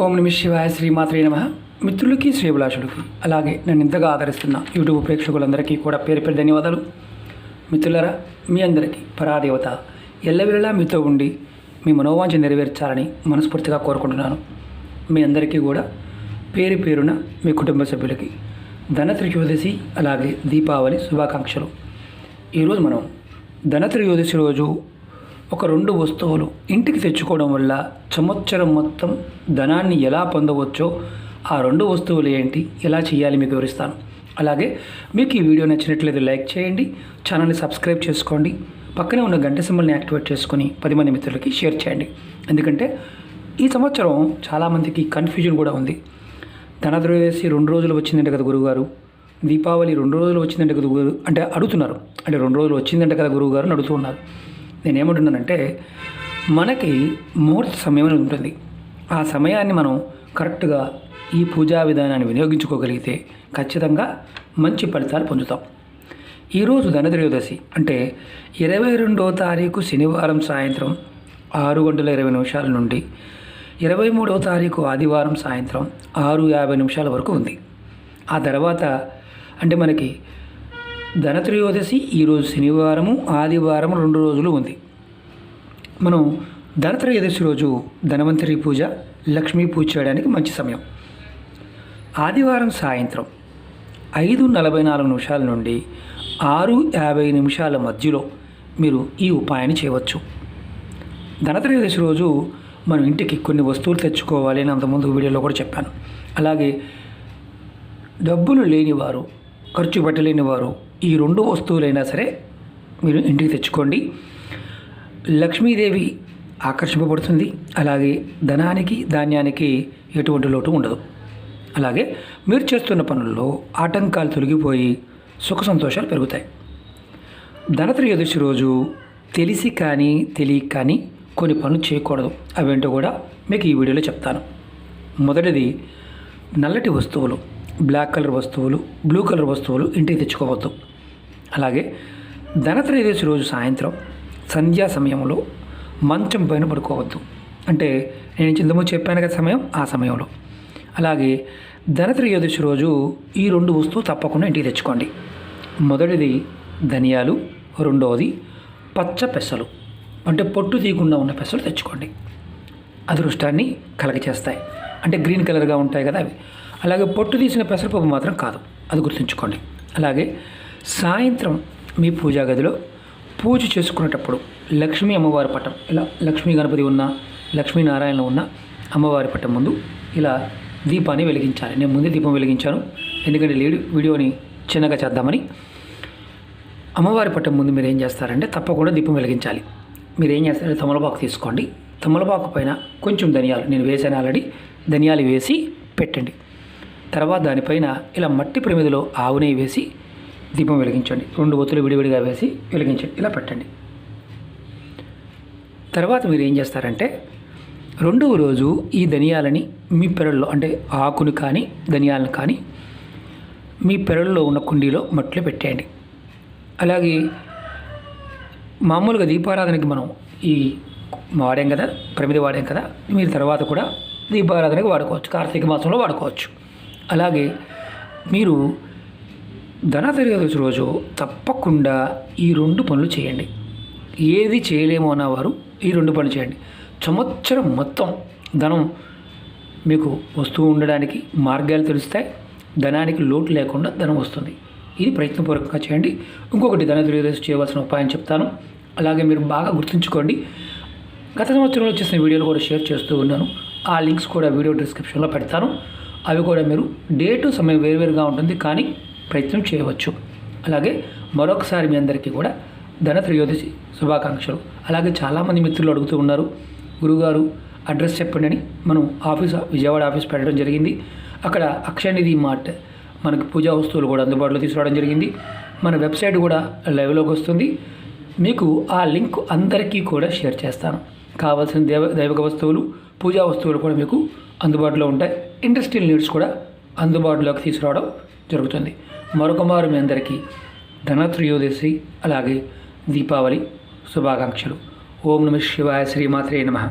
ఓం నమ శివాయ శ్రీమాత్రే నమ. మిత్రులకి శ్రీభిలాషులకు అలాగే నన్ను ఇంతగా ఆదరిస్తున్న యూట్యూబ్ ప్రేక్షకులందరికీ కూడా పేరు పేరు ధన్యవాదాలు. మిత్రులరా మీ అందరికీ పరాదేవత ఎల్లవేళలా మీతో ఉండి మీ మనోవాంఛ నెరవేర్చాలని మనస్ఫూర్తిగా కోరుకుంటున్నాను. మీ అందరికీ కూడా పేరు పేరున మీ కుటుంబ సభ్యులకి ధనత్రయోదశి అలాగే దీపావళి శుభాకాంక్షలు. ఈరోజు మనం ధన త్రయోదశి రోజు ఒక రెండు వస్తువులు ఇంటికి తెచ్చుకోవడం వల్ల సంవత్సరం మొత్తం ధనాన్ని ఎలా పొందవచ్చో ఆ రెండు వస్తువులు ఏంటి ఎలా చేయాలి మీకు వివరిస్తాను. అలాగే మీకు ఈ వీడియో నచ్చినట్లయితే లైక్ చేయండి ఛానల్ని సబ్స్క్రైబ్ చేసుకోండి పక్కనే ఉన్న గంట సింబల్ని యాక్టివేట్ చేసుకొని పది మంది మిత్రులకి షేర్ చేయండి. ఎందుకంటే ఈ సంవత్సరం చాలామందికి కన్ఫ్యూజన్ కూడా ఉంది. ధనద్రవేసి రెండు రోజులు వచ్చిందంటే కదా గురువుగారు. దీపావళి రెండు రోజులు వచ్చిందంటే కదా గురు అంటే అడుగుతున్నారు. అంటే రెండు రోజులు వచ్చిందంటే కదా గురువుగారు అడుగుతూ ఉన్నారు. నేనేమంటున్నానంటే మనకి ముహూర్త సమయం అనేది ఉంటుంది. ఆ సమయాన్ని మనం కరెక్ట్గా ఈ పూజా విధానాన్ని వినియోగించుకోగలిగితే ఖచ్చితంగా మంచి ఫలితాలు పొందుతాం. ఈరోజు ధనత్రయోదశి అంటే ఇరవై రెండో తారీఖు శనివారం సాయంత్రం ఆరు గంటల ఇరవై నిమిషాల నుండి ఇరవై మూడవ తారీఖు ఆదివారం సాయంత్రం ఆరు యాభై నిమిషాల వరకు ఉంది. ఆ తర్వాత అంటే మనకి ధనత్రయోదశి ఈరోజు శనివారము ఆదివారం రెండు రోజులు ఉంది. మనం ధనత్రయోదశి రోజు ధనవంతరి పూజ లక్ష్మీ పూజ చేయడానికి మంచి సమయం. ఆదివారం సాయంత్రం ఐదు నలభై నాలుగు నిమిషాల నుండి ఆరు యాభై నిమిషాల మధ్యలో మీరు ఈ ఉపాయాన్ని చేయవచ్చు. ధనత్రయోదశి రోజు మనం ఇంటికి కొన్ని వస్తువులు తెచ్చుకోవాలి అని అంతకుముందు వీడియోలో కూడా చెప్పాను. అలాగే డబ్బులు లేనివారు ఖర్చు పెట్టలేని వారు ఈ రెండు వస్తువులైనా సరే మీరు ఇంటికి తెచ్చుకోండి. లక్ష్మీదేవి ఆకర్షింపబడుతుంది. అలాగే ధనానికి ధాన్యానికి ఎటువంటి లోటు ఉండదు. అలాగే మీరు చేస్తున్న పనుల్లో ఆటంకాలు తొలగిపోయి సుఖ సంతోషాలు పెరుగుతాయి. ధనత్రయోదశి రోజు తెలిసి కానీ తెలియక కానీ కొన్ని పనులు చేయకూడదు. అవేంటో కూడా మీకు ఈ వీడియోలో చెప్తాను. మొదటిది నల్లటి వస్తువులు. బ్లాక్ కలర్ వస్తువులు బ్లూ కలర్ వస్తువులు ఇంటికి తెచ్చుకోవద్దు. అలాగే ధనత్రయోదశి రోజు సాయంత్రం సంధ్యా సమయంలో మంచం పైన పడుకోవద్దు. అంటే నేను చింతము చెప్పాను కదా సమయం ఆ సమయంలో. అలాగే ధనత్రయోదశి రోజు ఈ రెండు వస్తువులు తప్పకుండా ఇంటికి తెచ్చుకోండి. మొదటిది ధనియాలు రెండవది పచ్చ పెసలు. అంటే పొట్టు తీయకుండా ఉన్న పెసలు తెచ్చుకోండి. అదృష్టాన్ని కలగచేస్తాయి. అంటే గ్రీన్ కలర్గా ఉంటాయి కదా అవి. అలాగే పొట్టు తీసిన పెసరపప్పు మాత్రం కాదు. అది గుర్తుంచుకోండి. అలాగే సాయంత్రం మీ పూజా గదిలో పూజ చేసుకునేటప్పుడు లక్ష్మీ అమ్మవారి పటం ఇలా లక్ష్మీ గణపతి ఉన్న లక్ష్మీనారాయణ ఉన్న అమ్మవారి పటం ముందు ఇలా దీపాన్ని వెలిగించాలి. నేను ముందే దీపం వెలిగించాను. ఎందుకంటే లేడు వీడియోని చిన్నగా చేద్దామని. అమ్మవారి పట్టం ముందు మీరు ఏం చేస్తారంటే తప్పకుండా దీపం వెలిగించాలి. మీరు ఏం చేస్తారంటే తమలపాకు తీసుకోండి. తమలపాకు పైన కొంచెం ధనియాలు నేను వేసాను ఆల్రెడీ ధనియాలు వేసి పెట్టండి. తర్వాత దానిపైన ఇలా మట్టి ప్రమిదిలో ఆవు నెయ్యి వేసి దీపం వెలిగించండి. రెండు ఒత్తులు విడివిడిగా వేసి వెలిగించండి. ఇలా పెట్టండి. తర్వాత మీరు ఏం చేస్తారంటే రెండవ రోజు ఈ ధనియాలని మీ పెరల్లో అంటే ఆకుని కానీ ధనియాలను కానీ మీ పెరళ్ళలో ఉన్న కుండీలో మట్టిలో పెట్టేయండి. అలాగే మామూలుగా దీపారాధనకి మనం ఈ వాడాం కదా ప్రమిది వాడాం కదా మీరు తర్వాత కూడా దీపారాధనకి వాడుకోవచ్చు. కార్తీక మాసంలో వాడుకోవచ్చు. అలాగే మీరు ధనత్రయోదశి రోజు తప్పకుండా ఈ రెండు పనులు చేయండి. ఏది చేయలేమో అన్నవారు ఈ రెండు పనులు చేయండి. సంవత్సరం మొత్తం ధనం మీకు వస్తూ ఉండడానికి మార్గాలు తెలుస్తాయి. ధనానికి లోటు లేకుండా ధనం వస్తుంది. ఇది ప్రయత్నపూర్వకంగా చేయండి. ఇంకొకటి ధన త్రయోదశి చేయవలసిన ఉపాయం చెప్తాను. అలాగే మీరు బాగా గుర్తుంచుకోండి. గత సంవత్సరంలో చేసిన వీడియోలు కూడా షేర్ చేస్తూ ఉన్నాను. ఆ లింక్స్ కూడా వీడియో డిస్క్రిప్షన్లో పెడతాను. అవి కూడా మీరు డే టు సమయం వేరువేరుగా ఉంటుంది కానీ ప్రయత్నం చేయవచ్చు. అలాగే మరొకసారి మీ అందరికీ కూడా ధన త్రయోదశి శుభాకాంక్షలు. అలాగే చాలామంది మిత్రులు అడుగుతూ ఉన్నారు గురుగారు అడ్రస్ చెప్పండి అని మనం ఆఫీస్ విజయవాడ ఆఫీస్ పెట్టడం జరిగింది. అక్కడ అక్షయనిధి మార్ట్ మనకి పూజా వస్తువులు కూడా అందుబాటులో తీసుకురావడం జరిగింది. మన వెబ్సైట్ కూడా లైవ్లోకి వస్తుంది. మీకు ఆ లింక్ అందరికీ కూడా షేర్ చేస్తాను. కావాల్సిన దేవ దైవిక వస్తువులు పూజా వస్తువులు కూడా మీకు అందుబాటులో ఉంటాయి. ఇండస్ట్రియల్ నీడ్స్ కూడా అందుబాటులోకి తీసుకురావడం జరుగుతుంది. మరొక మారు మీ అందరికీ ధనత్రయోదశి అలాగే దీపావళి శుభాకాంక్షలు. ఓం నమ శివాయ శ్రీమాత్రే నమః.